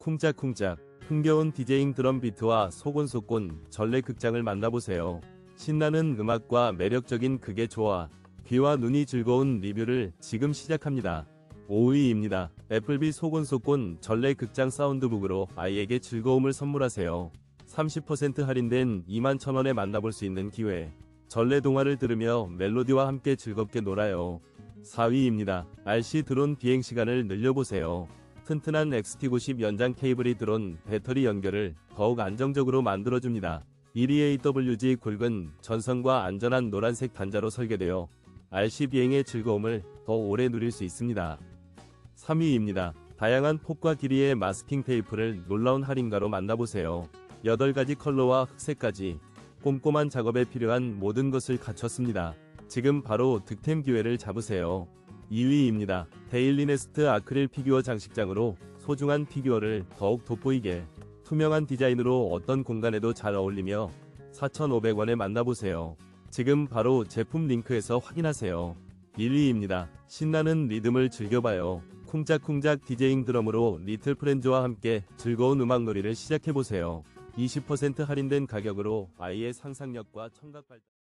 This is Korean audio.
쿵짝쿵짝 흥겨운 디제잉 드럼 비트와 소곤소곤 전래 극장을 만나보세요. 신나는 음악과 매력적인 극의 조화, 귀와 눈이 즐거운 리뷰를 지금 시작합니다. 5위입니다. 애플비 소곤소곤 전래 극장 사운드북으로 아이에게 즐거움을 선물하세요. 30% 할인된 21,000원에 만나볼 수 있는 기회. 전래 동화를 들으며 멜로디와 함께 즐겁게 놀아요. 4위입니다. RC 드론 비행 시간을 늘려보세요. 튼튼한 XT90 연장 케이블이 드론 배터리 연결을 더욱 안정적으로 만들어줍니다. 1EAWG 굵은 전선과 안전한 노란색 단자로 설계되어 RC 비행의 즐거움을 더 오래 누릴 수 있습니다. 3위입니다. 다양한 폭과 길이의 마스킹 테이프를 놀라운 할인가로 만나보세요. 8가지 컬러와 흑색까지 꼼꼼한 작업에 필요한 모든 것을 갖췄습니다. 지금 바로 득템 기회를 잡으세요. 2위입니다. 데일리네스트 아크릴 피규어 장식장으로 소중한 피규어를 더욱 돋보이게 투명한 디자인으로 어떤 공간에도 잘 어울리며 4,500원에 만나보세요. 지금 바로 제품 링크에서 확인하세요. 1위입니다. 신나는 리듬을 즐겨봐요. 쿵짝쿵짝 디제잉 드럼으로 리틀 프렌즈와 함께 즐거운 음악 놀이를 시작해보세요. 20% 할인된 가격으로 아이의 상상력과 청각 발달